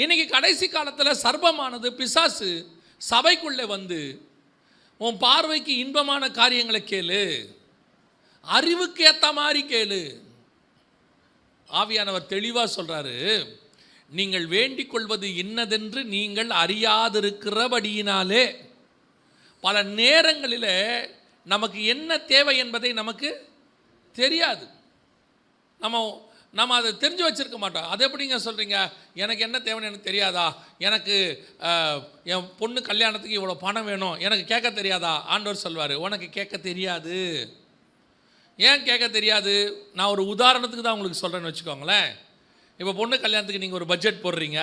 இன்னைக்கு கடைசி காலத்தில் சர்ப்பமானது பிசாசு சபைக்குள்ளே வந்து உன் பார்வைக்கு இன்பமான காரியங்களை கேளு. அறிவுக்கு ஏற்ற மாதிரி கேளு. ஆவியானவர் தெளிவாக சொல்கிறாரு நீங்கள் வேண்டிக் கொள்வது இன்னதென்று நீங்கள் அறியாதிருக்கிறபடியினாலே பல நேரங்களில் நமக்கு என்ன தேவை என்பதை நமக்கு தெரியாது. நம்ம நம்ம அதை தெரிஞ்சு வச்சுருக்க மாட்டோம். அது எப்படிங்க சொல்கிறீங்க எனக்கு என்ன தேவைன்னு எனக்கு தெரியாதா? எனக்கு என் பொண்ணு கல்யாணத்துக்கு இவ்வளோ பணம் வேணும். எனக்கு கேட்க தெரியாதா? ஆண்டவர் சொல்வார். உனக்கு கேட்க தெரியாது. ஏன் கேட்க தெரியாது? நான் ஒரு உதாரணத்துக்கு தான் உங்களுக்கு சொல்கிறேன்னு வச்சுக்கோங்களேன். இப்போ பொண்ணு கல்யாணத்துக்கு நீங்கள் ஒரு பட்ஜெட் போடுறீங்க.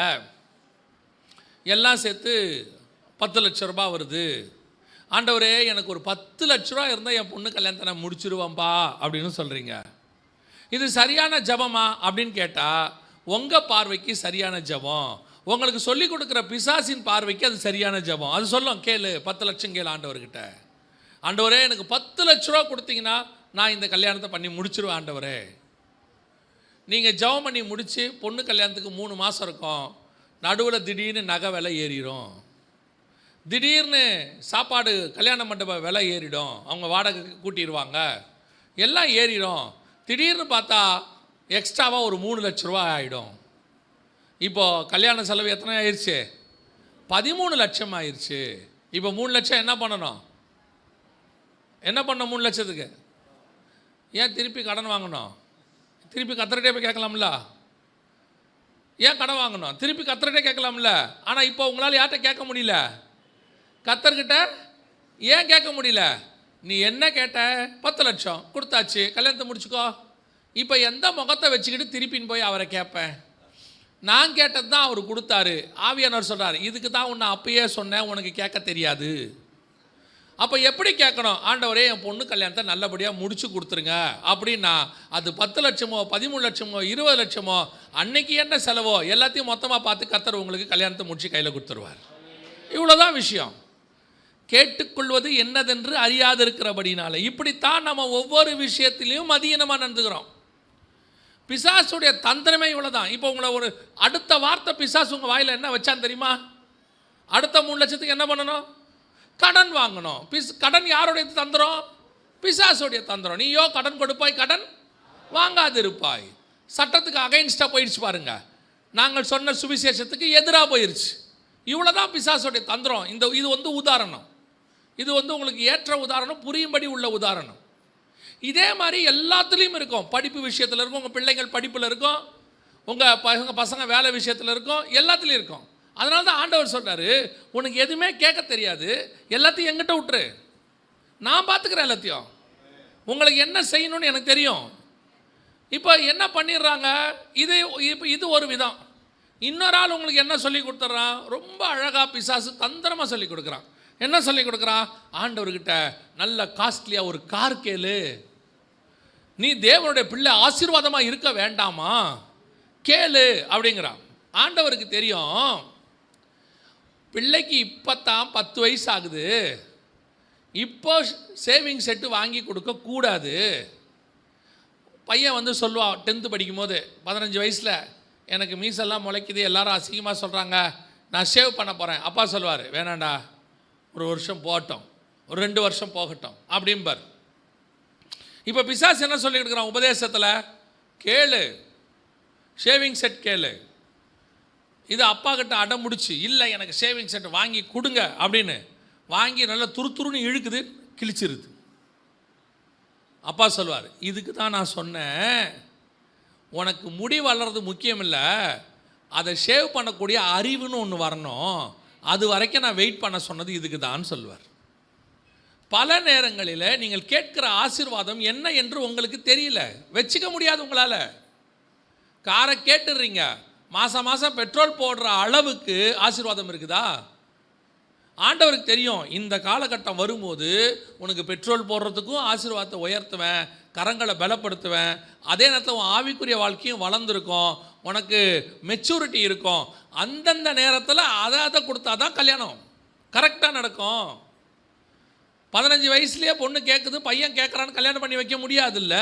எல்லாம் சேர்த்து பத்து லட்ச ரூபாய் வருது. ஆண்டவரே எனக்கு ஒரு பத்து லட்ச ரூபா இருந்தால் என் பொண்ணு கல்யாணத்தை நான் முடிச்சிருவேன்ப்பா அப்படின்னு சொல்கிறீங்க இது சரியான ஜபமா அப்படின்னு கேட்டால் உங்கள் பார்வைக்கு சரியான ஜபம். உங்களுக்கு சொல்லிக் கொடுக்குற பிசாசின் பார்வைக்கு அது சரியான ஜபம். அது சொல்லும் கேளு பத்து லட்சம் கேளு ஆண்டவர்கிட்ட. ஆண்டவரே எனக்கு பத்து லட்ச ரூபா கொடுத்தீங்கன்னா நான் இந்த கல்யாணத்தை பண்ணி முடிச்சிருவேன் ஆண்டவரே. நீங்கள் ஜெபம் பண்ணி முடித்து பொண்ணு கல்யாணத்துக்கு மூணு மாதம் இருக்கும். நடுவில் திடீர்னு நகை விலை ஏறிடும் திடீர்னு சாப்பாடு கல்யாண மண்டப விலை ஏறிடும். அவங்க வாடகை கூட்டிடுவாங்க எல்லாம் ஏறிடும் திடீர்னு பார்த்தா எக்ஸ்ட்ராவாக ஒரு மூணு லட்ச ரூபா ஆகிடும் இப்போது கல்யாண செலவு எத்தனை ஆயிடுச்சு பதிமூணு லட்சம் ஆயிடுச்சு இப்போ மூணு லட்சம் என்ன பண்ணணும்? என்ன பண்ண மூணு லட்சத்துக்கு? ஏன் திருப்பி கடன் வாங்கணும்? திருப்பி கத்துறட்டே போய் கேட்கலாம்ல? ஏன் கடன் வாங்கணும்? திருப்பி கத்துறட்டே கேட்கலாம்ல? ஆனால் இப்போ உங்களால் யார்கிட்ட கேட்க முடியல? கத்தர்கிட்ட ஏன் கேட்க முடியல? நீ என்ன கேட்ட? பத்து லட்சம். கொடுத்தாச்சு. கல்யாணத்தை முடிச்சுக்கோ. இப்போ எந்த முகத்தை வச்சுக்கிட்டு திருப்பின்னு போய் அவரை கேட்பேன் நான் கேட்டது தான் அவர் கொடுத்தாரு. ஆவியானவர் சொல்கிறார் இதுக்கு தான் உன்னை அப்பயே சொன்னேன். உனக்கு கேட்க தெரியாது. அப்போ எப்படி கேட்கணும்? ஆண்டவரே என் பொண்ணு கல்யாணத்தை நல்லபடியாக முடிச்சு கொடுத்துருங்க. அப்படின்னா அது பத்து லட்சமோ பதிமூணு லட்சமோ இருபது லட்சமோ அன்னைக்கு என்ன செலவோ எல்லாத்தையும் மொத்தமாக பார்த்து கத்தர் உங்களுக்கு கல்யாணத்தை முடிச்சு கையில் கொடுத்துருவார். இவ்வளோதான் விஷயம். கேட்டுக்கொள்வது என்னதென்று அறியாதிருக்கிறபடினால. இப்படித்தான் நம்ம ஒவ்வொரு விஷயத்திலையும் மதியனமாக நடந்துக்கிறோம். பிசாசுடைய தந்திரமே இவ்வளோதான் இப்போ உங்களை ஒரு அடுத்த வார்த்தை பிசாசு உங்கள் வாயில் என்ன வச்சான் தெரியுமா? அடுத்த மூணு லட்சத்துக்கு என்ன பண்ணணும்? கடன் வாங்கணும். பிஸ் கடன் யாருடைய தந்திரம்? பிசாசுடைய தந்திரம். நீயோ கடன் கொடுப்பாய் கடன் வாங்காதிருப்பாய். சட்டத்துக்கு அகைன்ஸ்டாக போயிடுச்சு பாருங்க. நாங்கள் சொன்ன சுவிசேஷத்துக்கு எதிராக போயிருச்சு. இவ்வளோதான் பிசாசுடைய தந்திரம். இந்த இது வந்து உதாரணம். இது வந்து உங்களுக்கு ஏற்ற உதாரணம் புரியும்படி உள்ள உதாரணம். இதே மாதிரி எல்லாத்துலேயும் இருக்கும். படிப்பு விஷயத்தில் இருக்கும் உங்கள் பிள்ளைங்கள் படிப்பில் இருக்கும் உங்கள் பசங்க பசங்க வேலை விஷயத்தில் இருக்கும் எல்லாத்துலேயும் இருக்கும். அதனால தான் ஆண்டவர் சொல்கிறார் உனக்கு எதுவுமே கேட்க தெரியாது எல்லாத்தையும் எங்கிட்ட விட்டுரு. நான் பார்த்துக்கிறேன் எல்லாத்தையும். உங்களுக்கு என்ன செய்யணும்னு எனக்கு தெரியும். இப்போ என்ன பண்ணிடுறாங்க? இது இப்போ இது ஒரு விதம். இன்னொரு ஆள் உங்களுக்கு என்ன சொல்லி கொடுத்துட்றான்? ரொம்ப அழகாக பிசாசு தந்திரமாக சொல்லி கொடுக்குறான். என்ன சொல்லி கொடுக்குறான்? ஆண்டவர்கிட்ட நல்ல காஸ்ட்லியாக ஒரு கார் கேளு. நீ தேவனுடைய பிள்ளை ஆசீர்வாதமாக இருக்க வேண்டாமா? கேளு அப்படிங்கிறான். ஆண்டவருக்கு தெரியும் பிள்ளைக்கு இப்போத்தான் பத்து வயசு ஆகுது இப்போ சேவிங் செட்டு வாங்கி கொடுக்க கூடாது. பையன் வந்து சொல்லுவான் டென்த்து படிக்கும்போது பதினஞ்சு வயசில் எனக்கு மீசெல்லாம் முளைக்குது எல்லாரும் அசிங்கமாக சொல்கிறாங்க நான் சேவ் பண்ண போகிறேன் அப்பா சொல்லுவார் வேணாண்டா ஒரு வருஷம் போகட்டும். ஒரு ரெண்டு வருஷம் போகட்டும். அப்படிம்பார். இப்போ பிசாஸ் என்ன சொல்லிட்டு இருக்கிறான் உபதேசத்தில்? கேளு. ஷேவிங் செட் கேளு. இது அப்பா கிட்ட அடம் முடிச்சு இல்லை எனக்கு ஷேவிங் செட் வாங்கி கொடுங்க அப்படின்னு. வாங்கி நல்லா துரு துருன்னு இழுக்குது கிழிச்சிருது. அப்பா சொல்வார் இதுக்கு தான் நான் சொன்னேன். உனக்கு முடி வளர்றது முக்கியம் இல்லை அதை ஷேவ் பண்ணக்கூடிய அறிவுன்னு ஒன்று வரணும். அது வரைக்கும் நான் வெயிட் பண்ண சொன்னது இதுக்கு தான் சொல்வார். பல நேரங்களில் நீங்கள் கேட்கிற ஆசீர்வாதம் என்ன என்று உங்களுக்கு தெரியல. வச்சுக்க முடியாது உங்களால். காரை கேட்டுடுறீங்க மாதம் மாதம் பெட்ரோல் போடுற அளவுக்கு ஆசீர்வாதம் இருக்குதா? ஆண்டவருக்கு தெரியும் இந்த காலகட்டம் வரும்போது உனக்கு பெட்ரோல் போடுறதுக்கும் ஆசீர்வாதத்தை உயர்த்துவேன் கரங்களை பலப்படுத்துவேன். அதே நேரத்தில் உன் ஆவிக்குரிய வாழ்க்கையும் வளர்ந்துருக்கும். உனக்கு மெச்சூரிட்டி இருக்கும். அந்தந்த நேரத்தில் அதை அதை கொடுத்தா தான் கல்யாணம். கரெக்டாக நடக்கும். பதினஞ்சு வயசுலேயே பொண்ணு கேட்குது பையன் கேட்குறான்னு கல்யாணம் பண்ணி வைக்க முடியாதுல்ல.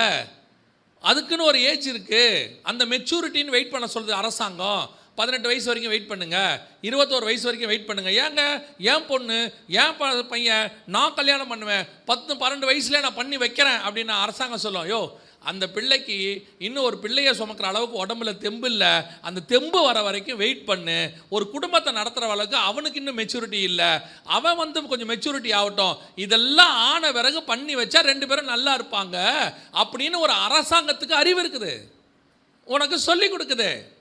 அதுக்குன்னு ஒரு ஏஜ் இருக்குது அந்த மெச்சூரிட்டின்னு வெயிட் பண்ண சொல்லுது அரசாங்கம். பதினெட்டு வயசு வரைக்கும் வெயிட் பண்ணுங்க. இருபத்தோரு வயசு வரைக்கும் வெயிட் பண்ணுங்க. ஏங்க ஏன் பொண்ணு ஏன் ப- பையன் நான் கல்யாணம் பண்ணுவேன். பத்து பன்னெண்டு வயசுல நான் பண்ணி வைக்கிறேன் அப்படின்னு அரசாங்கம் சொல்லும். ஐயோ அந்த பிள்ளைக்கு இன்னும் ஒரு பிள்ளையை சுமக்கிற அளவுக்கு உடம்புல தெம்பு இல்லை. அந்த தெம்பு வர வரைக்கும் வெயிட் பண்ணு. ஒரு குடும்பத்தை நடத்துகிற அளவுக்கு அவனுக்கு இன்னும் மெச்சூரிட்டி இல்லை. அவன் வந்து கொஞ்சம் மெச்சூரிட்டி ஆகட்டும். இதெல்லாம் ஆன பிறகு பண்ணி வச்சா ரெண்டு பேரும் நல்லா இருப்பாங்க. அப்படின்னு ஒரு அரசாங்கத்துக்கு அறிவு இருக்குது. உனக்கு சொல்லி கொடுக்குது.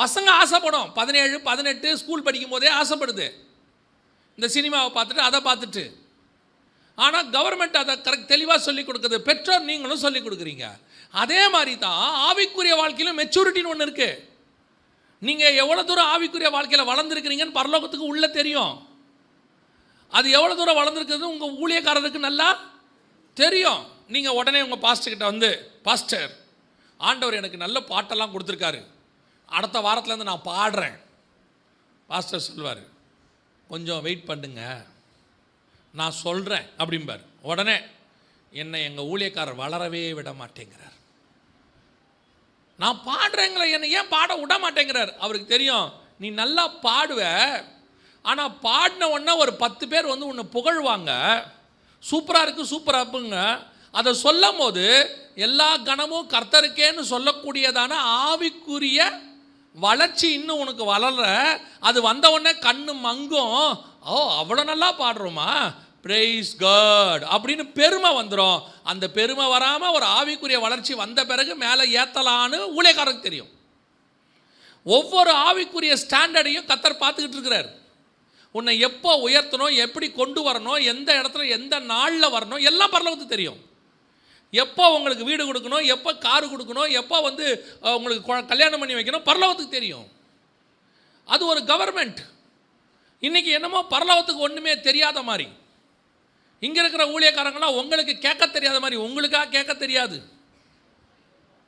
பசங்க ஆசைப்படும். பதினேழு பதினெட்டு ஸ்கூல் படிக்கும் போதே ஆசைப்படுது. இந்த சினிமாவை பார்த்துட்டு அதை பார்த்துட்டு. ஆனால் கவர்மெண்ட் அதை கரெக்ட் தெளிவாக சொல்லி கொடுக்குது. பெற்றோர் நீங்களும் சொல்லி கொடுக்குறீங்க. அதே மாதிரி தான் ஆவிக்குரிய வாழ்க்கையிலும் மெச்சூரிட்டின்னு ஒன்று இருக்குது நீங்கள் எவ்வளோ தூரம் ஆவிக்குரிய வாழ்க்கையில் வளர்ந்துருக்கிறீங்கன்னு பரலோகத்துக்கு உள்ளே தெரியும். அது எவ்வளோ தூரம் வளர்ந்துருக்குது உங்கள் ஊழியக்காரருக்கு நல்லா தெரியும். நீங்கள் உடனே உங்கள் பாஸ்டர்கிட்ட வந்து பாஸ்டர் ஆண்டவர் எனக்கு நல்ல பாட்டெல்லாம் கொடுத்துருக்காரு. அடுத்த வாரத்துலேருந்து நான் பாடுறேன். பாஸ்டர் சொல்லுவார் கொஞ்சம் வெயிட் பண்ணுங்க. நான் சொல்கிறேன் அப்படிம்பார். உடனே என்னை எங்கள் ஊழியக்காரர் வளரவே விட மாட்டேங்கிறார். நான் பாடுறேங்களே என்னை ஏன் பாட விட மாட்டேங்கிறார்? அவருக்கு தெரியும் நீ நல்லா பாடுவ. ஆனால் பாடின உடனே ஒரு பத்து பேர் வந்து உன்னை புகழ்வாங்க. சூப்பராக இருக்குது சூப்பராக இருக்குங்க. அதை சொல்லும் போது எல்லா கணமும் கர்த்தருக்கேன்னு சொல்லக்கூடியதான ஆவிக்குரிய வளர்ச்சி இன்னும் உனக்கு வளர அது வந்த உடனே கண்ணு மங்கும். ஓ அவ்வளோ நல்லா பாடுறோமா? பிரைஸ் காட் அப்படின்னு பெருமை வந்துடும் அந்த பெருமை வராமல் ஒரு ஆவிக்குரிய வளர்ச்சி வந்த பிறகு மேலே ஏற்றலான்னு ஊழியக்காரருக்கு தெரியும். ஒவ்வொரு ஆவிக்குரிய ஸ்டாண்டர்டையும் கத்தர் பார்த்துக்கிட்டு இருக்கிறார். உன்னை எப்போ உயர்த்தணும் எப்படி கொண்டு வரணும் எந்த இடத்துல எந்த நாளில் வரணும் எல்லாம் பரலவத்துக்கு தெரியும். எப்போ உங்களுக்கு வீடு கொடுக்கணும் எப்போ காரு கொடுக்கணும் எப்போ வந்து உங்களுக்கு கொ- கல்யாணம் பண்ணி வைக்கணும் பரலோகத்துக்கு தெரியும். அது ஒரு கவர்மெண்ட் இன்றைக்கி என்னமோ பரலோகத்துக்கு ஒன்றுமே தெரியாத மாதிரி. இங்கே இருக்கிற ஊழியக்காரங்களாம் உங்களுக்கு கேட்க தெரியாத மாதிரி உங்களுக்காக கேட்க தெரியாது.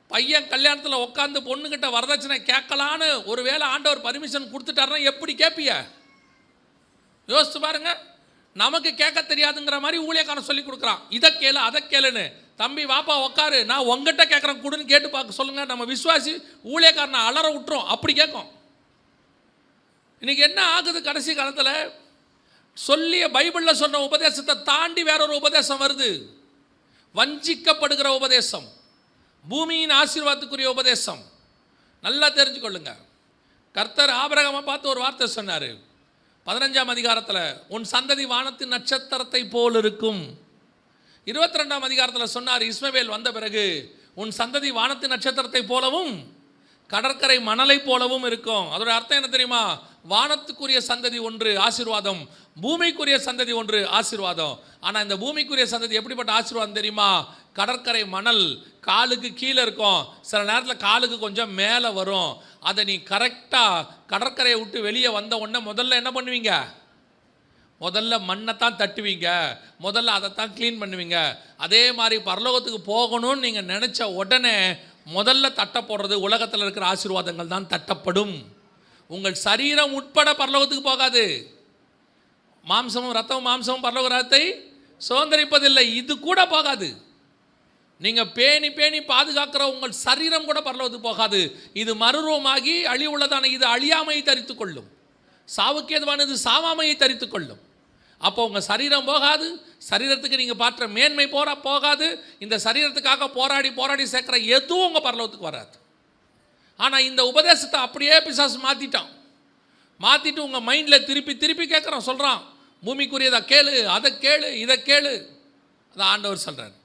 பையன் கல்யாணத்தில் உட்காந்து பொண்ணுக்கிட்ட வரதட்சணை கேட்கலான்னு ஒரு வேளை ஆண்டவர் பர்மிஷன் கொடுத்துட்டாருன்னா எப்படி கேட்பிய? யோசித்து பாருங்க. நமக்கு கேட்க தெரியாதுங்கிற மாதிரி ஊழியக்காரன் சொல்லி கொடுக்குறான். இதை கேளு அதை கேளுன்னு. தம்பி வாப்பா உக்காரு. நான் உங்ககிட்ட கேட்குறேன் கொடுன்னு கேட்டு பார்க்க சொல்லுங்கள் நம்ம விஸ்வாசி ஊழியக்காரனை அலற விட்டுரும். அப்படி கேட்கும். இன்றைக்கி என்ன ஆகுது கடைசி காலத்தில்? சொல்லிய பைபிளில் சொன்ன உபதேசத்தை தாண்டி வேற ஒரு உபதேசம் வருது. வஞ்சிக்கப்படுகிற உபதேசம். பூமியின் ஆசீர்வாதத்துக்குரிய உபதேசம். நல்லா தெரிஞ்சுக்கொள்ளுங்க. கர்த்தர் ஆபரகமாக பார்த்து ஒரு வார்த்தை சொன்னார். பதினஞ்சாம் அதிகாரத்தில் உன் சந்ததி வானத்தின் நட்சத்திரத்தை போல் இருக்கும். இருபத்தி ரெண்டாம் அதிகாரத்தில் சொன்னார் இஸ்மவேல் வந்த பிறகு உன் சந்ததி வானத்து நட்சத்திரத்தை போலவும் கடற்கரை மணலை போலவும் இருக்கும். அதோட அர்த்தம் என்ன தெரியுமா? வானத்துக்குரிய சந்ததி ஒன்று ஆசீர்வாதம். பூமிக்குரிய சந்ததி ஒன்று ஆசீர்வாதம். ஆனால் இந்த பூமிக்குரிய சந்ததி எப்படிப்பட்ட ஆசீர்வாதம் தெரியுமா? கடற்கரை மணல் காலுக்கு கீழே இருக்கும். சில நேரத்தில் காலுக்கு கொஞ்சம் மேலே வரும். அதை நீ கரெக்டாக கடற்கரையை விட்டு வெளியே வந்த உடனே முதல்ல என்ன பண்ணுவீங்க? முதல்ல மண்ணை தான் தட்டுவீங்க. முதல்ல அதை தான் க்ளீன் பண்ணுவீங்க. அதே மாதிரி பரலோகத்துக்கு போகணும்னு நீங்கள் நினச்ச உடனே முதல்ல தட்ட போடுறது உலகத்தில் இருக்கிற ஆசீர்வாதங்கள் தான் தட்டப்படும். உங்கள் சரீரம் உட்பட பரலோகத்துக்கு போகாது. மாம்சமும் ரத்தமும் மாம்சமும் பரலோக ரத்தை சுதந்திரிப்பதில்லை. இது கூட போகாது. நீங்கள் பேணி பேணி பாதுகாக்கிற உங்கள் சரீரம் கூட பரலோகத்துக்கு போகாது. இது மறுரூபமாகி அழிவுள்ளதான இது அழியாமையை தரித்து கொள்ளும் சாவுக்கேதுவானது சாவாமையை தரித்து கொள்ளும் அப்போ உங்கள் சரீரம் போகாது. சரீரத்துக்கு நீங்கள் பார்த்த மேன்மை போரா போகாது. இந்த சரீரத்துக்காக போராடி போராடி சேர்க்குற எதுவும் உங்கள் பரலோகத்துக்கு வராது. ஆனால் இந்த உபதேசத்தை அப்படியே பிசாசு மாற்றிட்டான் மாற்றிட்டு உங்கள் மைண்டில் திருப்பி திருப்பி கேட்குறான் சொல்கிறான் பூமிக்குரியதை கேளு அதை கேளு இதை கேளு. அதை ஆண்டவர் சொல்கிறார்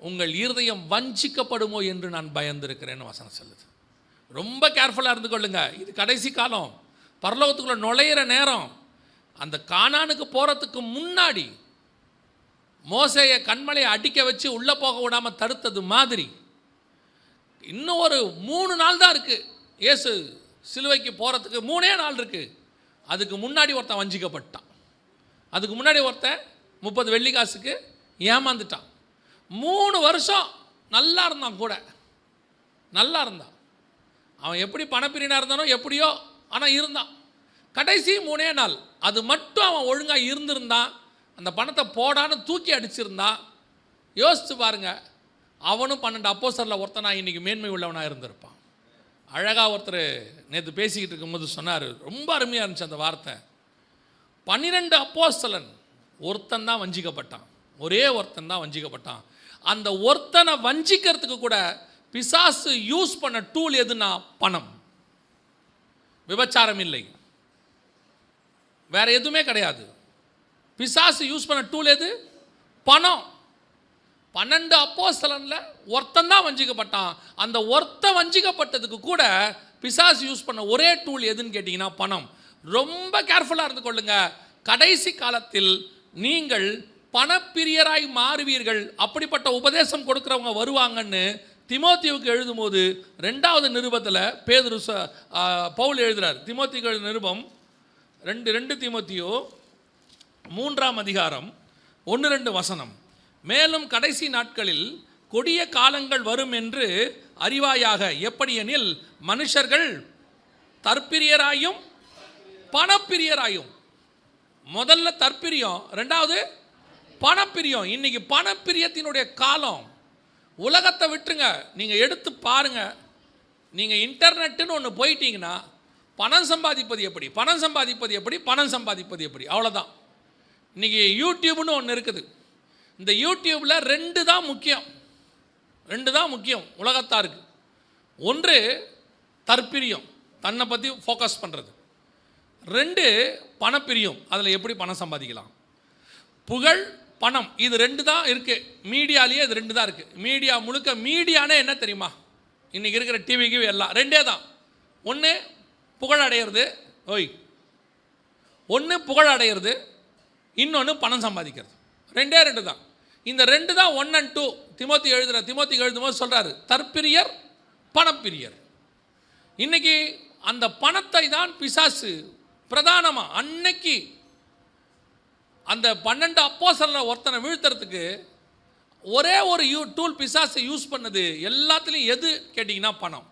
உங்கள் இருதயம் வஞ்சிக்கப்படுமோ என்று நான் பயந்திருக்கிறேன்னு வசனம் சொல்லுது. ரொம்ப கேர்ஃபுல்லாக இருந்து கொள்ளுங்க. இது கடைசி காலம். பரலோகத்துக்குள்ளே நுழையிற நேரம். அந்த கானானுக்கு போகிறதுக்கு முன்னாடி மோசையை கண்மலையை அடிக்க வச்சு உள்ளே போக விடாமல் தடுத்தது மாதிரி. இன்னும் ஒரு மூணு நாள் தான் இருக்குது இயேசு சிலுவைக்கு போகிறதுக்கு மூணே நாள் இருக்குது அதுக்கு முன்னாடி ஒருத்தன் வஞ்சிக்கப்பட்டான். அதுக்கு முன்னாடி ஒருத்தன் முப்பது வெள்ளி காசுக்கு ஏமாந்துட்டான். மூணு வருஷம் நல்லா இருந்தான் கூட. நல்லா இருந்தான். அவன் எப்படி பணப்பிரினாக இருந்தானோ எப்படியோ ஆனால் இருந்தான். கடைசி மூணே நாள். அது மட்டும் அவன் ஒழுங்காக இருந்திருந்தான். அந்த பணத்தை போடான்னு தூக்கி அடிச்சிருந்தான். யோசித்து பாருங்க. அவனும் பன்னெண்டு அப்போசரில் ஒருத்தனாக இன்றைக்கி மேன்மை உள்ளவனாக இருந்திருப்பான். அழகாக ஒருத்தர் நேற்று பேசிக்கிட்டு இருக்கும்போது சொன்னார். ரொம்ப அருமையாக இருந்துச்சு அந்த வார்த்தை. பன்னிரெண்டு அப்போஸ்தலன் ஒருத்தன் தான் வஞ்சிக்கப்பட்டான். ஒரே ஒருத்தன் தான் வஞ்சிக்கப்பட்டான். அந்த ஒருத்தனை வஞ்சிக்கிறதுக்கு கூட பிசாசு யூஸ் பண்ண டூல் எதுனா பணம். விபச்சாரம் இல்லை. வேறு எதுவுமே கிடையாது. பிசாசு யூஸ் பண்ண டூல் எது? பணம். பன்னெண்டு அப்போஸ்தலன்ல ஒருத்தன் தான் வஞ்சிக்கப்பட்டான். அந்த ஒருத்தன் வஞ்சிக்கப்பட்டதுக்கு கூட பிசாசு யூஸ் பண்ண ஒரே டூல் எதுன்னு கேட்டிங்கன்னா பணம். ரொம்ப கேர்ஃபுல்லாக இருந்து கொள்ளுங்க. கடைசி காலத்தில் நீங்கள் பணப்பிரியராய் மாறுவீர்கள். அப்படிப்பட்ட உபதேசம் கொடுக்குறவங்க வருவாங்கன்னு திமோத்தியுக்கு எழுதும்போது ரெண்டாவது நிருபத்தில் பேதுரு பவுல் எழுதுகிறார் திமோத்திக்கு எழுதும் நிருபம் ரெண்டு ரெண்டு திமுத்தியோ மூன்றாம் அதிகாரம் ஒன்று ரெண்டு வசனம். மேலும் கடைசி நாட்களில் கொடிய காலங்கள் வரும் என்று அறிவாயாக எப்படியெனில் மனுஷர்கள் தற்பிரியராயும் பணப்பிரியராயும். முதல்ல தற்பிரியம் ரெண்டாவது பணப்பிரியம். இன்னைக்கு பணப்பிரியத்தினுடைய காலம். உலகத்தை விட்டுருங்க. நீங்கள் எடுத்து பாருங்கள் நீங்கள் இன்டர்நெட்டுன்னு ஒன்று போயிட்டீங்கன்னா பணம் சம்பாதிப்பது எப்படி? பணம் சம்பாதிப்பது எப்படி? பணம் சம்பாதிப்பது எப்படி? அவ்வளோதான் இன்றைக்கி யூடியூப்னு ஒன்று இருக்குது. இந்த யூடியூப்பில் ரெண்டு தான் முக்கியம். ரெண்டு தான் முக்கியம். உலகத்தாருக்கு ஒன்று தற்பிரியம். தன்னை பற்றி ஃபோக்கஸ் பண்ணுறது ரெண்டு பணப்பிரியம். அதில் எப்படி பணம் சம்பாதிக்கலாம்? புகழ் பணம். இது ரெண்டு தான் இருக்குது மீடியாலேயே இது ரெண்டு தான் இருக்குது மீடியா முழுக்க மீடியானே என்ன தெரியுமா? இன்றைக்கி இருக்கிற டிவிக்கு எல்லாம். ரெண்டே தான். ஒன்று புகழ் அடையிறது ஓய். ஒன்று புகழ் அடையிறது இன்னொன்று பணம் சம்பாதிக்கிறது. ரெண்டே ரெண்டு தான். இந்த ரெண்டு தான் ஒன் அண்ட் டூ திமோத்தி எழுதுகிற திமோத்தி எழுதும்போது சொல்கிறாரு தற்பிரியர் பணப்பிரியர். இன்றைக்கி அந்த பணத்தை தான் பிசாசு பிரதானமாக அன்னைக்கு அந்த பன்னெண்டு அப்போசலில் ஒருத்தனை வீழ்த்துறதுக்கு ஒரே ஒரு யூ டூல் பிசாசை யூஸ் பண்ணது எல்லாத்துலேயும் எது கேட்டிங்கன்னா பணம்.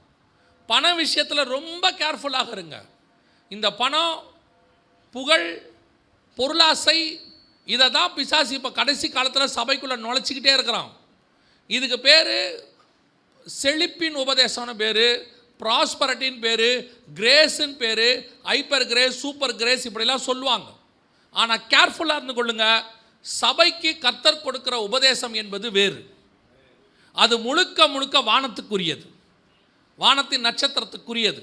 பண விஷயத்தில் ரொம்ப கேர்ஃபுல்லாக இருங்க. இந்த பணம் புகழ் பொருளாசை இதை தான் பிசாசு இப்போ கடைசி காலத்தில் சபைக்குள்ளே நுழைச்சிக்கிட்டே இருக்கிறான். இதுக்கு பேர் செழிப்பின் உபதேசம்னு பேர் ப்ராஸ்பரட்டின்னு பேர் கிரேஸுன்னு பேர் ஹைப்பர் கிரேஸ் சூப்பர் கிரேஸ் இப்படிலாம் சொல்லுவாங்க. ஆனால் கேர்ஃபுல்லாக இருந்து கொள்ளுங்க சபைக்கு கர்த்தர் கொடுக்குற உபதேசம் என்பது வேறு. அது முழுக்க முழுக்க வானத்துக்குரியது. வானத்தின் நட்சத்திரத்துக்குரியது.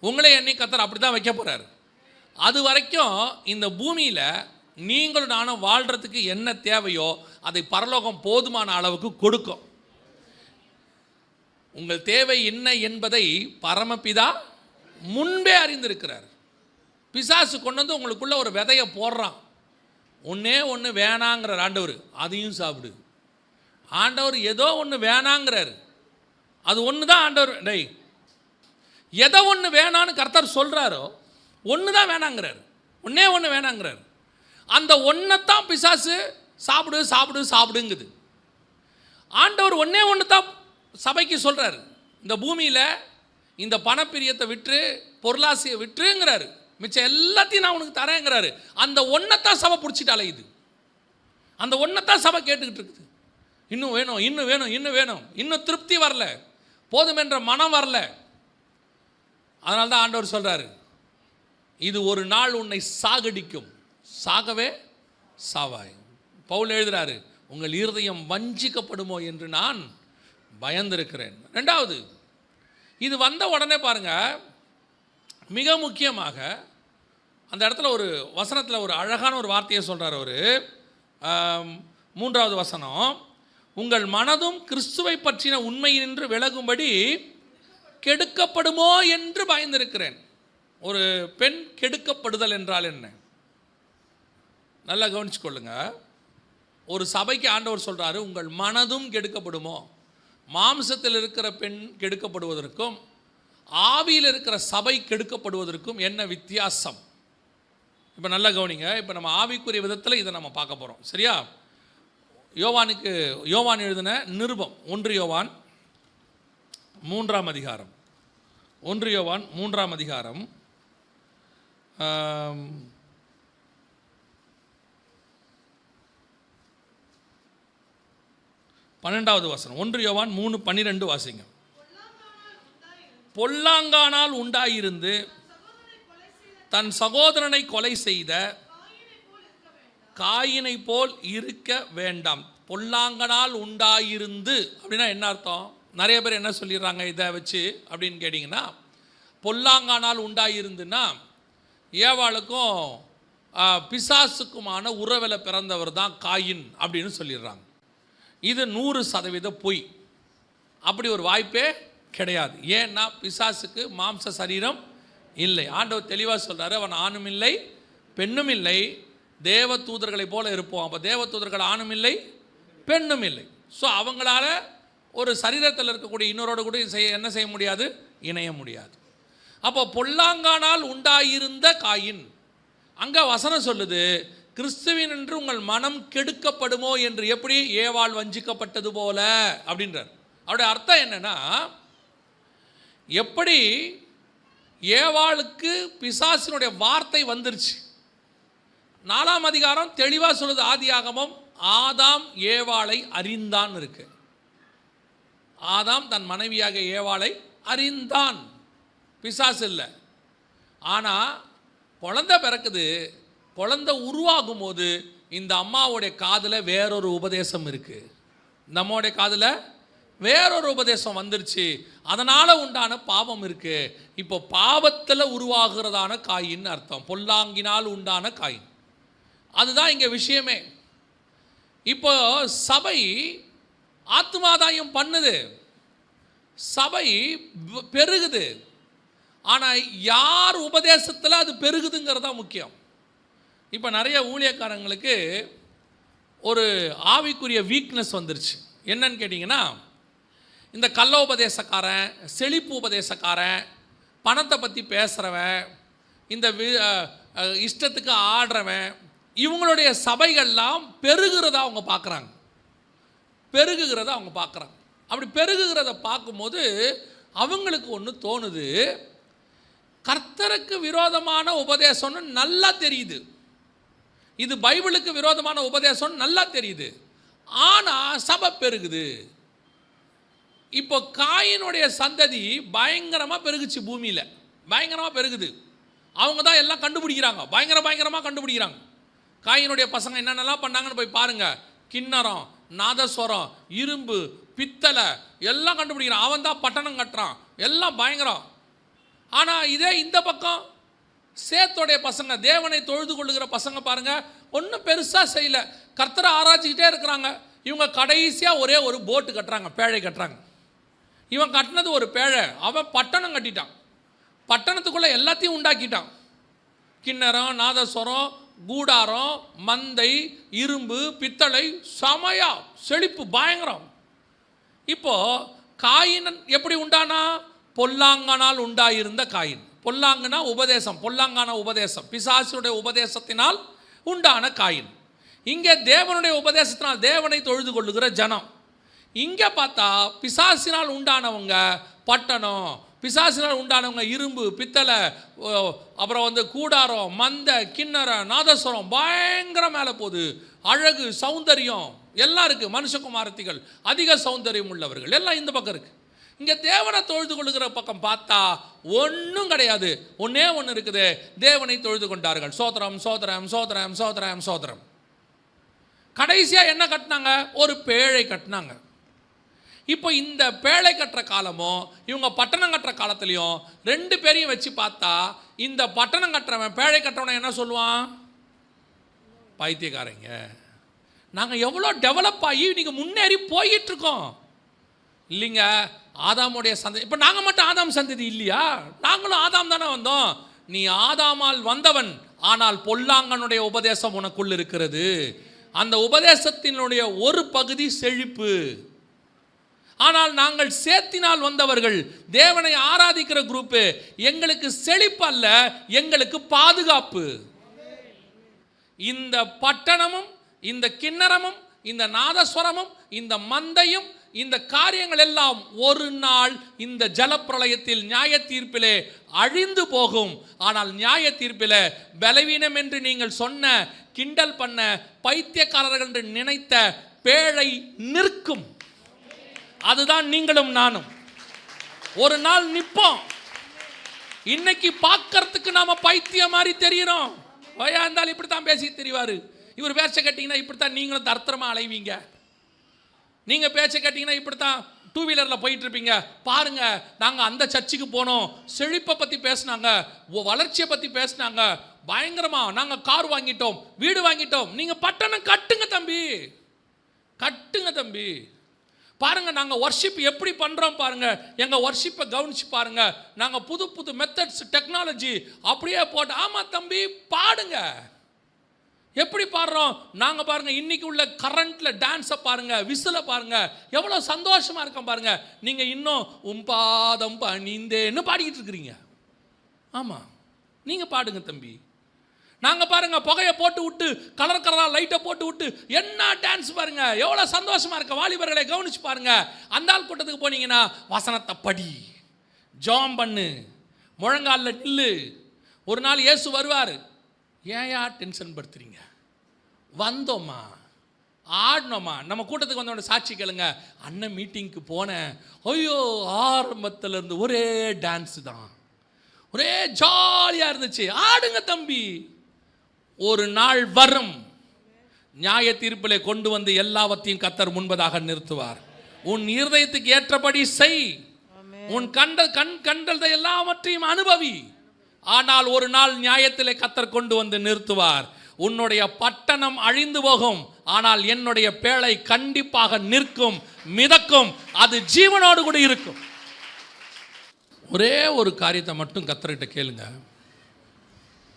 உங்களே எண்ணி கத்தர் அப்படி தான் வைக்க போகிறாரு அது வரைக்கும் இந்த பூமியில் நீங்களும் நானும் வாழ்கிறதுக்கு என்ன தேவையோ அதை பரலோகம் போதுமான அளவுக்கு கொடுக்கும். உங்கள் தேவை என்ன என்பதை பரமபிதா முன்பே அறிந்திருக்கிறார். பிசாசு கொண்டு வந்து உங்களுக்குள்ளே ஒரு விதையை போடுறான். ஒன்றே ஒன்று வேணாங்கிறார் ஆண்டவர். அதையும் சாப்பிடு. ஆண்டவர் ஏதோ ஒன்று வேணாங்கிறாரு. அது ஒன்று தான் ஆண்டவர் டெய் எதை ஒன்று வேணான்னு கர்த்தர் சொல்கிறாரோ ஒன்று தான் வேணாங்கிறாரு. ஒன்றே ஒன்று வேணாங்கிறாரு. அந்த ஒன்றைத்தான் பிசாசு சாப்பிடு சாப்பிடு சாப்பிடுங்குது. ஆண்டவர் ஒன்றே ஒன்று தான் சபைக்கு சொல்கிறாரு இந்த பூமியில் இந்த பணப்பிரியத்தை விற்று பொருளாசையை விற்றுங்கிறாரு. மிச்சம் எல்லாத்தையும் நான் உனக்கு தரேங்கிறாரு. அந்த ஒன்றைத்தான் சபை பிடிச்சிட்டு அலையுது அந்த ஒன்றைத்தான் சபை கேட்டுக்கிட்டு இருக்குது. இன்னும் வேணும் இன்னும் வேணும் இன்னும் வேணும். இன்னும் திருப்தி வரல. போதும் என்ற மனம் வரல. அதனால தான் ஆண்டவர் சொல்கிறாரு இது ஒரு நாள் உன்னை சாகடிக்கும். சாகவே சாவாய். பவுல் எழுதுறாரு உங்கள் இருதயம் வஞ்சிக்கப்படுமோ என்று நான் பயந்திருக்கிறேன். ரெண்டாவது இது வந்த உடனே பாருங்க மிக முக்கியமாக அந்த இடத்துல ஒரு வசனத்தில் ஒரு அழகான ஒரு வார்த்தையை சொல்கிறார் அவர். மூன்றாவது வசனம் உங்கள் மனதும் கிறிஸ்துவை பற்றின உண்மையினின்று விலகும்படி கெடுக்கப்படுமோ என்று பயந்திருக்கிறேன். ஒரு பெண் கெடுக்கப்படுதல் என்றால் என்ன? நல்லா கவனிச்சுக்கொள்ளுங்க. ஒரு சபைக்கு ஆண்டவர் சொல்கிறாரு உங்கள் மனதும் கெடுக்கப்படுமோ? மாம்சத்தில் இருக்கிற பெண் கெடுக்கப்படுவதற்கும் ஆவியில் இருக்கிற சபை கெடுக்கப்படுவதற்கும் என்ன வித்தியாசம்? இப்போ நல்லா கவனிங்க. இப்போ நம்ம ஆவிக்குரிய விதத்தில் இதை நம்ம பார்க்க போகிறோம் சரியா? யோவானுக்கு யோவான் எழுதின நிருபம் ஒன்று யோவான் மூன்றாம் அதிகாரம். ஒன்று யோவான் மூன்றாம் அதிகாரம். பன்னெண்டாவது வசனம். ஒன்று யோவான் மூணு பன்னிரெண்டு வாசிங்க. பொல்லாங்கானால் உண்டாயிருந்து தன் சகோதரனை கொலை செய்த காயினை போல் இருக்க வேண்டாம். பொல்லாங்கனால் உண்டாயிருந்து அப்படின்னா என்ன அர்த்தம்? நிறைய பேர் என்ன சொல்லிடுறாங்க இதை வச்சு அப்படின்னு கேட்டிங்கன்னா பொல்லாங்கானால் உண்டாயிருந்துன்னா ஏவாளுக்கும் பிசாசுக்குமான உறவில் பிறந்தவர் தான் காயின் அப்படின்னு சொல்லிடுறாங்க. இது நூறு சதவீத பொய். அப்படி ஒரு வாய்ப்பே கிடையாது. ஏன்னா பிசாசுக்கு மாம்ச சரீரம் இல்லை. ஆண்டவர் தெளிவாக சொல்கிறார் அவன் ஆணும் இல்லை பெண்ணும் இல்லை. தேவ தூதர்களைப் போல இருப்போம். அப்போ தேவ தூதர்கள் ஆணும் இல்லை பெண்ணும் இல்லை. ஸோ அவங்களால ஒரு சரீரத்தில் இருக்கக்கூடிய இன்னொரோடு கூட செய்ய என்ன செய்ய முடியாது? இணைய முடியாது. அப்போ பொல்லாங்கானால் உண்டாயிருந்த காயின். அங்கே வசனம் சொல்லுது கிறிஸ்துவின் என்று உங்கள் மனம் கெடுக்கப்படுமோ என்று எப்படி ஏவாள் வஞ்சிக்கப்பட்டது போல? அப்படின்றார். அவருடைய அர்த்தம் என்னன்னா எப்படி ஏவாளுக்கு பிசாசினுடைய வார்த்தை வந்துருச்சு. நாலாம் அதிகாரம் தெளிவாக சொல்லுது ஆதியாகமம் ஆதாம் ஏவாளை அறிந்தான் இருக்கு. ஆதாம் தன் மனைவியாக ஏவாளை அறிந்தான். பிசாசு இல்லை. ஆனால் குழந்த பிறக்குது. குழந்த உருவாகும் போது இந்த அம்மாவுடைய காதில் வேறொரு உபதேசம் இருக்குது இந்த அம்மாவுடைய காதில் வேறொரு உபதேசம் வந்துருச்சு. அதனால் உண்டான பாவம் இருக்குது இப்போ பாவத்தில் உருவாகிறதான காயின்னு அர்த்தம். பொல்லாங்கினால் உண்டான காயின். அதுதான் இங்கே விஷயமே. இப்போ சபை ஆத்மாதாயம் பண்ணுது. சபை பெருகுது. ஆனால் யார் உபதேசத்தில் அது பெருகுதுங்கிறது தான் முக்கியம். இப்போ நிறைய ஊழியக்காரங்களுக்கு ஒரு ஆவிக்குரிய வீக்னஸ் வந்துருச்சு. என்னன்னு கேட்டிங்கன்னா இந்த கள்ள உபதேசக்காரன் செழிப்பு உபதேசக்காரன் பணத்தை பற்றி பேசுகிறவன் இந்த வி- இஷ்டத்துக்கு ஆடுறவன் இவங்களுடைய சபைகள்லாம் பெருகிறதா அவங்க பார்க்குறாங்க. பெருகுகிறத அவங்க பார்க்குறாங்க. அப்படி பெருகுகிறத பார்க்கும்போது அவங்களுக்கு ஒன்று தோணுது. கர்த்தருக்கு விரோதமான உபதேசம்னு நல்லா தெரியுது. இது பைபிளுக்கு விரோதமான உபதேசம்னு நல்லா தெரியுது. ஆனால் சபை பெருகுது. இப்போ காயினுடைய சந்ததி பயங்கரமாக பெருகுச்சு பூமியில். பயங்கரமாக பெருகுது. அவங்க தான் எல்லாம் கண்டுபிடிக்கிறாங்க. பயங்கர பயங்கரமாக கண்டுபிடிக்கிறாங்க. காயினுடைய பசங்க என்னென்னலாம் பண்ணாங்கன்னு போய் பாருங்கள் கிண்ணறம் நாதஸ்வரம் இரும்பு பித்தளை எல்லாம் கண்டுபிடிக்கிறான். அவன் தான் பட்டணம் கட்டுறான். எல்லாம் பயங்கரம். ஆனால் இதே இந்த பக்கம் சேத்தோடைய பசங்க தேவனை தொழுது கொள்ளுகிற பசங்க பாருங்கள் ஒன்றும் பெருசாக செய்யல. கர்த்தரை ஆராய்ச்சிக்கிட்டே இருக்கிறாங்க. இவங்க கடைசியாக ஒரே ஒரு போட்டு கட்டுறாங்க பேழை கட்டுறாங்க. இவன் கட்டினது ஒரு பேழை. அவன் பட்டணம் கட்டிட்டான். பட்டணத்துக்குள்ளே எல்லாத்தையும் உண்டாக்கிட்டான். கிண்ணறம் நாதஸ்வரம் கூடாரம் மந்தை இரும்பு பித்தளை சமயா செழிப்பு பயங்கரம். இப்போ காயின் எப்படி உண்டானா? பொல்லாங்கனால் உண்டாயிருந்த காயின். பொல்லாங்கனா உபதேசம் பொல்லாங்கான உபதேசம். பிசாசுடைய உபதேசத்தினால் உண்டான காயின். இங்கே தேவனுடைய உபதேசத்தினால் தேவனை தொழுது கொள்ளுகிற ஜனம். இங்கே பார்த்தா பிசாசினால் உண்டானவங்க பட்டணம் பிசாசினால் உண்டானவங்க இரும்பு பித்தளை அப்புறம் வந்து கூடாரம் மந்த கிண்ணற நாதஸ்வரம் பயங்கர மேலே போகுது. அழகு சௌந்தரியம் எல்லாம் இருக்குது மனுஷகுமாரத்திகள் அதிக சௌந்தரியம் உள்ளவர்கள். எல்லாம் இந்த பக்கம் இருக்குது இங்கே தேவனை தொழுது கொள்கிற பக்கம் பார்த்தா ஒன்றும் கிடையாது. ஒன்றே ஒன்று இருக்குது. தேவனை தொழுது கொண்டார்கள். சோதரம் சோதரம் சோதரம் சோதரம் சோதரம் கடைசியாக என்ன கட்டினாங்க? ஒரு பேழை கட்டினாங்க. இப்போ இந்த பேழை கட்டுற காலமும் இவங்க பட்டணம் கட்டுற காலத்துலையும் ரெண்டு பேரையும் வச்சு பார்த்தா இந்த பட்டணம் கட்டுறவன் பேழை கட்டுறவனை என்ன சொல்லுவான்? பைத்தியக்காரங்க. நாங்கள் எவ்வளோ டெவலப் ஆகி நீங்கள் முன்னேறி போயிட்டுருக்கோம். இல்லைங்க ஆதாமுடைய சந்ததி இப்போ நாங்கள் மட்டும் ஆதாம் சந்ததி இல்லையா? நாங்களும் ஆதாம் தானே வந்தோம். நீ ஆதாமால் வந்தவன் ஆனால் பொல்லாங்கனுடைய உபதேசம் உனக்குள் இருக்கிறது. அந்த உபதேசத்தினுடைய ஒரு பகுதி செழிப்பு. ஆனால் நாங்கள் சேத்தினால் வந்தவர்கள் தேவனை ஆராதிக்கிற குரூப்பு எங்களுக்கு செழிப்பு அல்ல எங்களுக்கு பாதுகாப்பு. இந்த பட்டணமும் இந்த கிண்ணறமும் இந்த நாதஸ்வரமும் இந்த மந்தையும் இந்த காரியங்கள் எல்லாம் ஒரு நாள் இந்த ஜலப்பிரளயத்தில் நியாய தீர்ப்பிலே அழிந்து போகும். ஆனால் நியாய தீர்ப்பிலே பலவீனம் என்று நீங்கள் சொன்ன கிண்டல் பண்ண பைத்தியக்காரர்கள் என்று நினைத்த பேழை நிற்கும். அதுதான் நீங்களும் நானும். ஒரு நாள் நிற்போம் இன்னைக்கு பார்க்கறதுக்கு நாம பைத்தியம் மாதிரி தெரியிறோம். வயா இருந்தாலும் இப்படி தான் பேசி தெரிவாரு. இவர் பேச்ச கேட்டிங்கன்னா இப்படி தான் நீங்களும் தர்த்தரமா அலைவீங்க. நீங்க பேச்ச கேட்டிங்கன்னா இப்படி தான் டூ வீலரில் போயிட்டு இருப்பீங்க. பாருங்க நாங்கள் அந்த சர்ச்சுக்கு போனோம். செழிப்பை பற்றி பேசுனாங்க. வளர்ச்சியை பற்றி பேசுனாங்க. பயங்கரமா நாங்கள் கார் வாங்கிட்டோம். வீடு வாங்கிட்டோம். நீங்கள் பட்டணம் கட்டுங்க தம்பி. கட்டுங்க தம்பி. பாருங்க நாங்க ஒர்ஷிப் எப்படி பண்றோம் பாருங்க. எங்க ஒர்ஷிப்பை கவனிச்சு பாருங்க. நாங்க புது புது மெத்தட்ஸ் டெக்னாலஜி அப்படியே போட்டு ஆமா தம்பி பாடுங்க. எப்படி பாடுறோம்? நாங்க பாருங்க இன்னைக்கு உள்ள கரண்ட்ல டான்ஸை பாருங்க விசில பாருங்க. எவ்வளவு சந்தோஷமா இருக்கோம் பாருங்க. நீங்க இன்னும் உம்பாதம் பணிந்தேன்னு பாடிக்கிட்டு இருக்கிறீங்க. ஆமா. நீங்க பாடுங்க தம்பி. நாங்க பாருங்க புகையை போட்டு விட்டு கலர் கலரா லைட்டை போட்டு விட்டு என்ன டான்ஸ் பாருங்க? எவ்வளவு சந்தோஷமா இருக்க. வாலிபர்களை கவனிச்சு பாருங்க. அந்த ஆள் கூட்டத்துக்கு போனீங்கன்னா வசனத்தை படி. ஜாம் பண்ணு. முழங்காலில் நில்லு. ஒரு நாள் இயேசு வருவார். ஏயா டென்ஷன் படுத்துறீங்க? வந்தோமா? ஆடினோமா? நம்ம கூட்டத்துக்கு வந்தோட சாட்சி கேளுங்க. அண்ணன் மீட்டிங்க்கு போனேன். ஐயோ ஆரம்பத்துல இருந்து ஒரே டான்ஸு தான். ஒரே ஜாலியாக இருந்துச்சு. ஆடுங்க தம்பி. ஒரு நாள் வரும். நியாய தீர்ப்பிலே கொண்டு வந்து எல்லாவற்றையும் கத்தர் முன்பதாக நிறுத்துவார். உன் இருதயத்துக்கு ஏற்றபடி செய். உன் கண்டல் கண் கண்டதை எல்லாவற்றையும் அனுபவி. ஆனால் ஒரு நாள் நியாயத்திலே கத்தர் கொண்டு வந்து நிறுத்துவார். உன்னுடைய பட்டணம் அழிந்து போகும். ஆனால் என்னுடைய பேழை கண்டிப்பாக நிற்கும் மிதக்கும். அது ஜீவனோடு கூட இருக்கும். ஒரே ஒரு காரியத்தை மட்டும் கத்தர்கிட்ட கேளுங்க.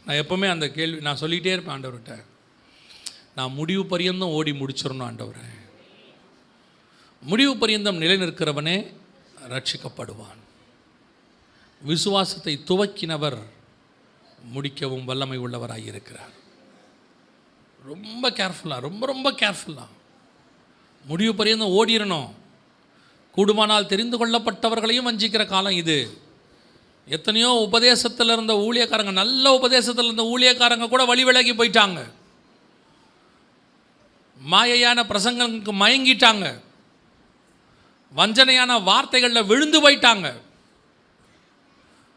நான் எப்போவுமே அந்த கேள்வி நான் சொல்லிகிட்டே இருப்பேன் ஆண்டவர்கிட்ட. நான் முடிவு பரியந்தம் ஓடி முடிச்சிடணும் ஆண்டவரை. முடிவு பரியந்தம் நிலை நிற்கிறவனே ரட்சிக்கப்படுவான். விசுவாசத்தை துவக்கினவர் முடிக்கவும் வல்லமை உள்ளவராக இருக்கிறார். ரொம்ப கேர்ஃபுல்லாக ரொம்ப ரொம்ப கேர்ஃபுல்லாக முடிவு பரியந்தம் ஓடிடணும் கூடுமானால் தெரிந்து கொள்ளப்பட்டவர்களையும் வஞ்சிக்கிற காலம் இது. எத்தனையோ உபதேசத்தில் இருந்த ஊழியக்காரங்க நல்ல உபதேசத்தில் இருந்த ஊழியக்காரங்க கூட வழி விலகி போயிட்டாங்க. மாயையான பிரசங்களுக்கு மயங்கிட்டாங்க. வஞ்சனையான வார்த்தைகளில் விழுந்து போயிட்டாங்க.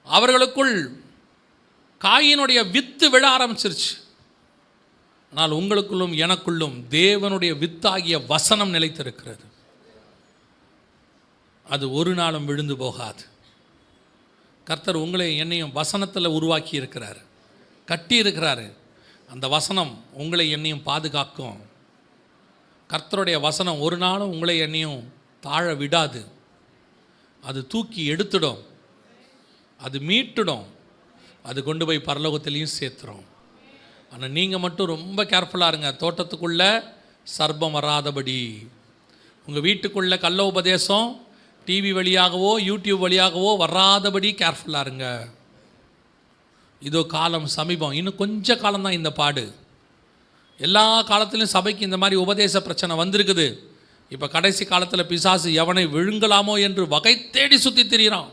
அவர்களுக்குள் காயினுடைய வித்து விழ ஆரம்பிச்சிருச்சு. ஆனால் உங்களுக்குள்ளும் எனக்குள்ளும் தேவனுடைய வித்தாகிய வசனம் நிலைத்திருக்கிறது. அது ஒரு நாளும் விழுந்து போகாது. கர்த்தர் உங்களை என்னையும் வசனத்தில் உருவாக்கி இருக்கிறார் கட்டி இருக்கிறாரு அந்த வசனம் உங்களை என்னையும் பாதுகாக்கும். கர்த்தருடைய வசனம் ஒரு நாளும் உங்களை என்னையும் தாழ விடாது. அது தூக்கி எடுத்துடும். அது மீட்டுடும். அது கொண்டு போய் பரலோகத்திலையும் சேர்த்துரும். ஆனால் நீங்கள் மட்டும் ரொம்ப கேர்ஃபுல்லாக இருங்க. தோட்டத்துக்குள்ளே சர்ப்பம் வராதபடி. உங்கள் வீட்டுக்குள்ளே கள்ள உபதேசம் டிவி வழியாகவோ யூடியூப் வழியாகவோ வராதபடி கேர்ஃபுல்லாக இருங்க. இதோ காலம் சமீபம். இன்னும் கொஞ்ச காலம்தான் இந்த பாடு. எல்லா காலத்திலும் சபைக்கு இந்த மாதிரி உபதேச பிரச்சனை வந்திருக்குது. இப்போ கடைசி காலத்தில் பிசாசு எவனை விழுங்கலாமோ என்று வகை தேடி சுற்றி திரிகிறான்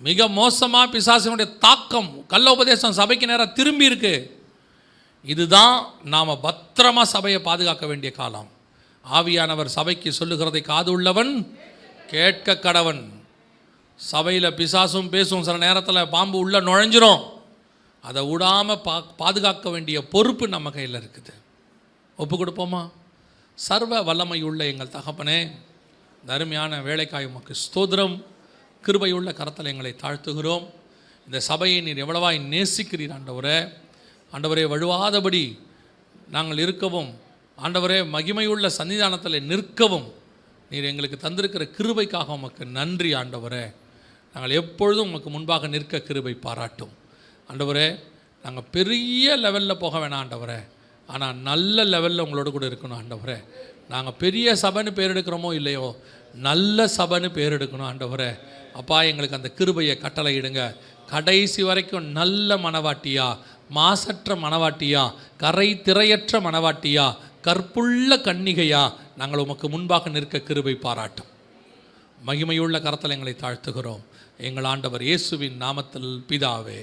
மிக மோசமாக பிசாசினுடைய தாக்கம் கள்ள உபதேசம் சபைக்கு நேராக திரும்பி இருக்கு. இதுதான் நாம் பத்திரமா சபையை பாதுகாக்க வேண்டிய காலம். ஆவியானவர் சபைக்கு சொல்லுகிறதை காது உள்ளவன் கேட்க கடவன். சபையில் பிசாசும் பேசும் சில நேரத்தில் பாம்பு உள்ள நுழைஞ்சிரும். அதை விடாமல் பா பாதுகாக்க வேண்டிய பொறுப்பு நம்ம கையில் இருக்குது. ஒப்பு கொடுப்போமா? சர்வ வல்லமை உள்ள எங்கள் தகப்பனே தருமையான வேலைக்காய் உமக்கு ஸ்தோத்திரம். கிருபையுள்ள கரத்தில் எங்களை தாழ்த்துகிறோம். இந்த சபையை நீர் எவ்வளவாய் நேசிக்கிறீர் ஆண்டவரே. ஆண்டவரே வழுவாதபடி நாங்கள் இருக்கவும் ஆண்டவரே மகிமையுள்ள சன்னிதானத்தில் நிற்கவும் நீர் எங்களுக்கு தந்திருக்கிற கிருபைக்காக உமக்கு நன்றி ஆண்டவரே. நாங்கள் எப்பொழுதும் உமக்கு முன்பாக நிற்க கிருபை பாராட்டும். ஆண்டவரே நாங்கள் பெரிய லெவலில் போக வேணாம் ஆண்டவரே. ஆனால் நல்ல லெவலில் உங்களோட கூட இருக்கணும் ஆண்டவரே. நாங்கள் பெரிய சபைன்னு பேர் எடுக்கிறோமோ இல்லையோ நல்ல சபைன்னு பேர் எடுக்கணும் ஆண்டவரே. அப்பா எங்களுக்கு அந்த கிருபையை கட்டளையிடுங்க. கடைசி வரைக்கும் நல்ல மனவாட்டியா மாசற்ற மனவாட்டியா கரை திரையற்ற மனவாட்டியா கற்புள்ள கன்னிகையா நாங்கள் உமக்கு முன்பாக நிற்க கிருபை பாராட்டும். மகிமையுள்ள கரத்தில் எங்களை தாழ்த்துகிறோம். எங்கள் ஆண்டவர் இயேசுவின் நாமத்தில் பிதாவே.